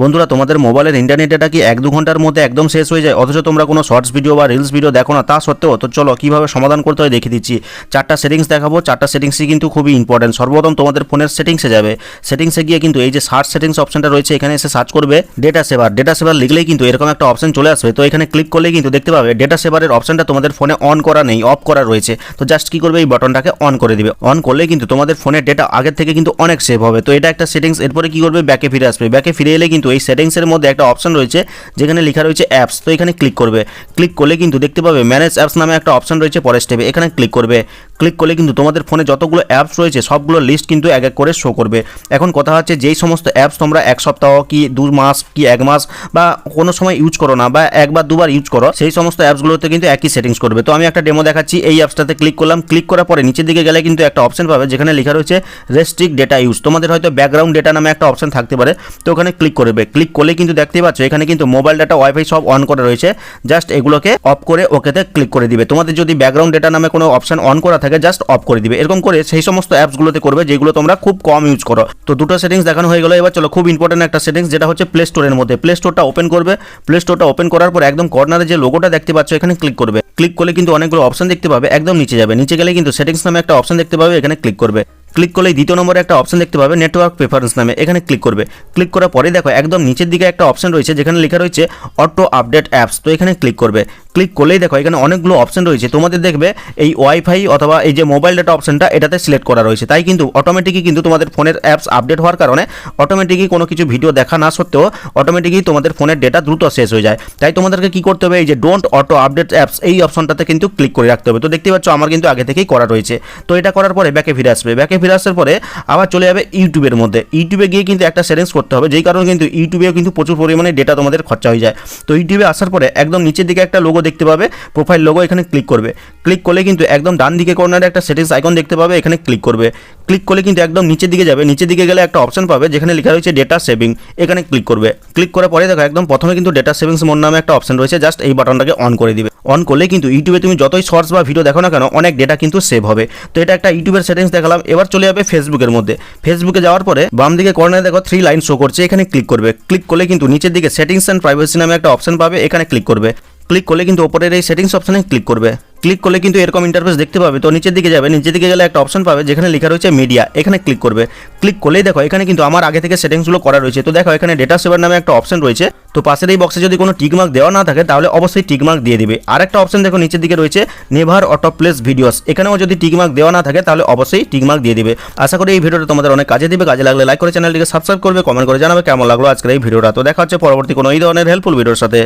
বন্ধুরা, তোমাদের মোবাইলের ইন্টারনেট ডেটা কি এক দু ঘণ্টার মধ্যে একদম শেষ হয়ে যায়? অথচ তোমরা কোনো শর্টস ভিডিও বা রিলস ভিডিও দেখো না, তা সত্ত্বেও, তো চলো কীভাবে সমাধান করতে হয় দেখিয়ে দিচ্ছি। চারটা সেটিংস দেখাবো, চারটা সেটিংসই কিন্তু খুবই ইম্পর্টেন্ট সর্বপ্রথম তোমাদের ফোনের সেটিংসে যাবে। সেটিংসে গিয়ে কিন্তু এই যে সার্চ সেটিংস অপশনটা রয়েছে, এখানে এসে সার্চ করবে ডেটা সেভার ডেটা সেভার লিখলেই কিন্তু এরকম একটা অপশন চলে আসবে। তো এখানে ক্লিক করলেই কিন্তু দেখতে পাবে ডেটা সেভারের অপশনটা তোমাদের ফোনে অন করা নেই অফ করা রয়েছে। তো জাস্ট কী করবে? এই বাটনটাকে অন করে দিবে। অন করলেই কিন্তু তোমাদের ফোনের ডেটা আগের থেকে কিন্তু অনেক সেভ হবে। তো এটা একটা সেটিংস এরপরে কী করবে? ব্যাকে ফিরে আসবে। ব্যাকে ফিরে এলে কিন্তু এই সেটিংসের মধ্যে একটা অপশন রয়েছে, যেখানে লেখা রয়েছে অ্যাপস তো এখানে ক্লিক করবে। ক্লিক করলে কিন্তু দেখতে পাবে ম্যানেজ অ্যাপস নামে একটা অপশন রয়েছে পরের স্টেপে এখানে ক্লিক করবে। ক্লিক করলে কিন্তু তোমাদের ফোনে যতগুলো অ্যাপস রয়েছে, সবগুলো লিস্ট কিন্তু এক এক করে শো করবে। এখন কথা হচ্ছে যেই সমস্ত অ্যাপস তোমরা এক সপ্তাহ কি দু মাস কি এক মাস বা কোনো সময় ইউজ করো না বা একবার দুবার ইউজ করো, সেই সমস্ত অ্যাপসগুলোতে কিন্তু একই সেটিংস করবে। তো আমি একটা ডেমো দেখাচ্ছি, এই অ্যাপসটাতে ক্লিক করলাম। ক্লিক করার পরে নিচের দিকে গেলে কিন্তু একটা অপশন পাবে, যেখানে লেখা রয়েছে রেস্ট্রিক্ট ডেটা ইউজ তোমাদের হয়তো ব্যাকগ্রাউন্ড ডেটা নামে একটা অপশন থাকতে পারে। তো ওখানে ক্লিক করবে। ক্লিক করলে কিন্তু দেখতে পাচ্ছ, এখানে কিন্তু মোবাইল ডাটা ওয়াইফাই সব অন করা রয়েছে। জাস্ট এগুলোকে অফ করে ওকেতে ক্লিক করে দিবে। তোমাদের যদি ব্যাকগ্রাউন্ড ডেটা নামে কোনো অপশন অন করা থাকে জাস্ট অফ করে দিবে। এরকম করে সেই সমস্ত অ্যাপসগুলোতে করবে, যেগুলো তোমরা খুব কম ইউজ করো। তো দুটো সেটিংস দেখানো হয়ে গেলো। এবার চলো, খুব ইম্পর্টেন্ট একটা সেটিংস যেটা হচ্ছে প্লে স্টোরের মধ্যে। প্লে স্টোরটা ওপেন করবে। প্লে স্টোরটা ওপেন করার পর একদম কর্নারে যে লোগোটা দেখতে পাচ্ছ, এখানে ক্লিক করবে। ক্লিক করলে কিন্তু অনেকগুলো অপশন দেখতে পাবে, একদম নিচে যাবে। নিচে গেলে কিন্তু সেটিংস নামে একটা অপশন দেখতে পাবে, এখানে ক্লিক করবে। ক্লিক করলে দ্বিতীয় নম্বরে একটা অপশন দেখতে পাবে নেটওয়ার্ক প্রেফারেন্স নামে। এখানে ক্লিক করবে। ক্লিক করার পরে দেখো, একদম নিচের দিকে একটা অপশন রয়েছে, যেখানে লেখা রয়েছে অটো আপডেট অ্যাপস তো এখানে ক্লিক করবে। ক্লিক করলেই দেখো, এখানে অনেকগুলো অপশন রয়েছে। তোমাদের দেখবে এই ওয়াইফাই অথবা এই যে মোবাইল ডাটা অপশনটা এটাতে সিলেক্ট করা রয়েছে। তাই কিন্তু অটোমেটিকই কিন্তু তোমাদের ফোনের অ্যাপস আপডেট হওয়ার কারণে অটোমেটিকই কোনো কিছু ভিডিও দেখা না সত্ত্বেও অটোমেটিকই তোমাদের ফোনের ডেটা দ্রুত শেষ হয়ে যায়। তাই তোমাদেরকে কি করতে হবে, এই যে ডোন্ট অটো আপডেট অ্যাপস এই অপশনটাতে কিন্তু ক্লিক করে রাখতে হবে। তো দেখতে পাচ্ছ, আমার কিন্তু আগে থেকেই করা রয়েছে। তো এটা করার পরে ব্যাকে ফিরে আসবে। ব্যাকে ফিরে আসার পরে আবার চলে যাবে ইউটিউবের মধ্যে। ইউটিউবে গিয়ে কিন্তু একটা সেটিংস করতে হবে, যেই কারণে কিন্তু ইউটিউবেও কিন্তু প্রচুর পরিমাণে ডেটা তোমাদের খরচা হয়ে যায়। তো ইউটিউবে আসার পরে একদম নিচের দিকে একটা লোগো দেখতে পাবে প্রোফাইল লোগো এখানে ক্লিক করবে। ক্লিক করলে কিন্তু একদম ডান দিকে কর্নারে একটা সেটিংস আইকন দেখতে পাবে, এখানে ক্লিক করবে। ক্লিক করলে কিন্তু একদম নিচের দিকে যাবে। নিচের দিকে গেলে একটা অপশন পাবে, যেখানে লেখা রয়েছে ডেটা সেভিং এখানে ক্লিক করবে। ক্লিক করার পরে দেখো, একদম প্রথমে কিন্তু ডেটা সেভিংস মোড নামে একটা অপশন রয়েছে। জাস্ট এই বাটনটাকে অন করে দিবে। অন করলে কিন্তু ইউটিউবে তুমি যতই শর্টস বা ভিডিও দেখো না কেন, অনেক ডেটা কিন্তু সেভ হবে। তো এটা একটা ইউটিউবের সেটিংস দেখালাম। এবার চলে যাবে ফেসবুকের মধ্যে। ফেসবুকে যাওয়ার পরে বাম দিকে কর্নারে দেখো থ্রি লাইন শো করছে। এখানে ক্লিক করবে। ক্লিক করলে কিন্তু নিচের দিকে সেটিংস অ্যান্ড প্রাইভেসি নামে একটা অপশন পাবে। এখানে ক্লিক করবে। ক্লিক করলে কিন্তু ওপরের এই সেটিংস অপশনে ক্লিক করবে। ক্লিক করলে কিন্তু এরকম ইন্টারফেস দেখতে পাবে। তো নিচের দিকে যাবে। নিচের দিকে গেলে একটা অপশন পাবে, যেখানে লেখা রয়েছে মিডিয়া এখানে ক্লিক করবে। ক্লিক করলেই দেখো, এখানে কিন্তু আমার আগে থেকে সেটিংসগুলো করা রয়েছে। তো দেখো, এখানে ডেটা সেভার নামে একটা অপশন রয়েছে। তো পাশের এই বক্সে যদি কোনো টিকমার্ক দেওয়া না থাকে, তাহলে অবশ্যই টিকমার্ক দিয়ে দিবে। আর একটা অপশন দেখো, নিচের দিকে রয়েছে নেভার অটো প্লেস ভিডিওস এখানেও যদি টিকমার্ক দেওয়া না থাকে, তাহলে অবশ্যই টিকমার্ক দিয়ে দিবে। আশা করি এই ভিডিওটা তোমাদের অনেক কাজে দিবে। কাজে লাগলে লাইক করে চ্যানেলটিকে সাবস্ক্রাইব করবে কমেন্ট করে জানাবে কেমন লাগল আজকের এই ভিডিওটা। তো দেখা হচ্ছে পরবর্তী কোনো এই ধরনের হেল্পফুল ভিডিওর সাথে।